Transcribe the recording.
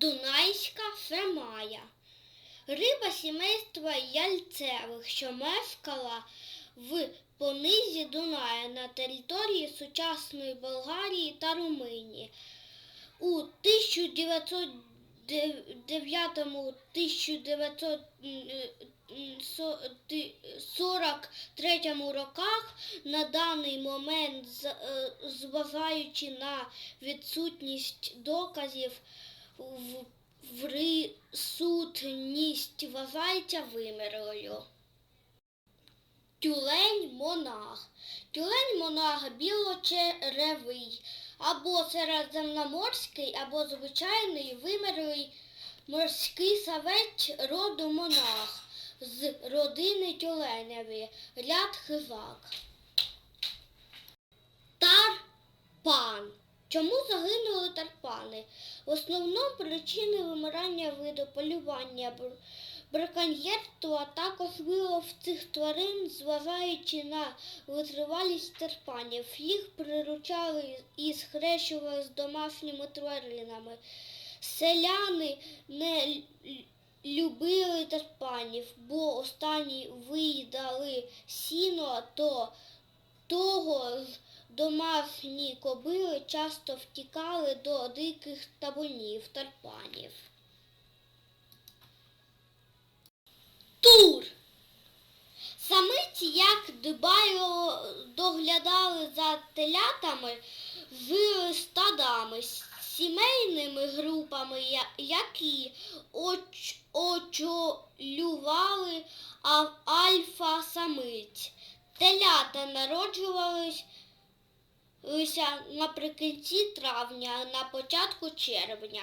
Дунайська фемая. Риба сімейства яльцевих, що мешкала в понизі Дуная на території сучасної Болгарії та Румунії. У 1909-1943 роках на даний момент, е, зважаючи на відсутність доказів, в- присутність вважається вимерлою. Тюлень монах. Тюлень монах білочеревий, або середземноморський, або звичайний вимерлий морський савець роду монах з родини тюленеві, ряд хижак. Тарпан. Чому загинули тарпани? В основному причини вимирання виду полювання, бр- браконьєрства, а також вилов цих тварин, зважаючи на витривалість тарпанів. Їх приручали і схрещували з домашніми тваринами. Селяни не любили тарпанів, бо останні виїдали сіно, то того домашні кобили часто втікали до диких табунів тарпанів. Тур. Самиці, як дбайо доглядали за телятами, жили стадами, сімейними групами, які оч- очолювали альфа-самиць. Телята народжувались наприкінці травня, на початку червня.